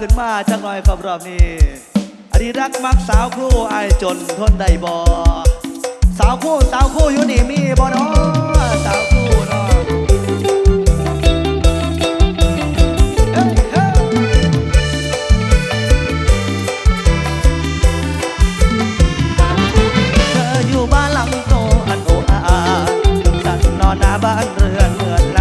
ขึ้นมาจังหน่อยครับรอบนี้อดีรักมักสาวคู่ไอจนทนได้บ่สาวคู่สาวคู่อยู่นี่มีบ่เนาะสาวคู่เนาะบ้านหลังโตอันโออาจนนอนหน้าบ้านเรือนเหรือนหล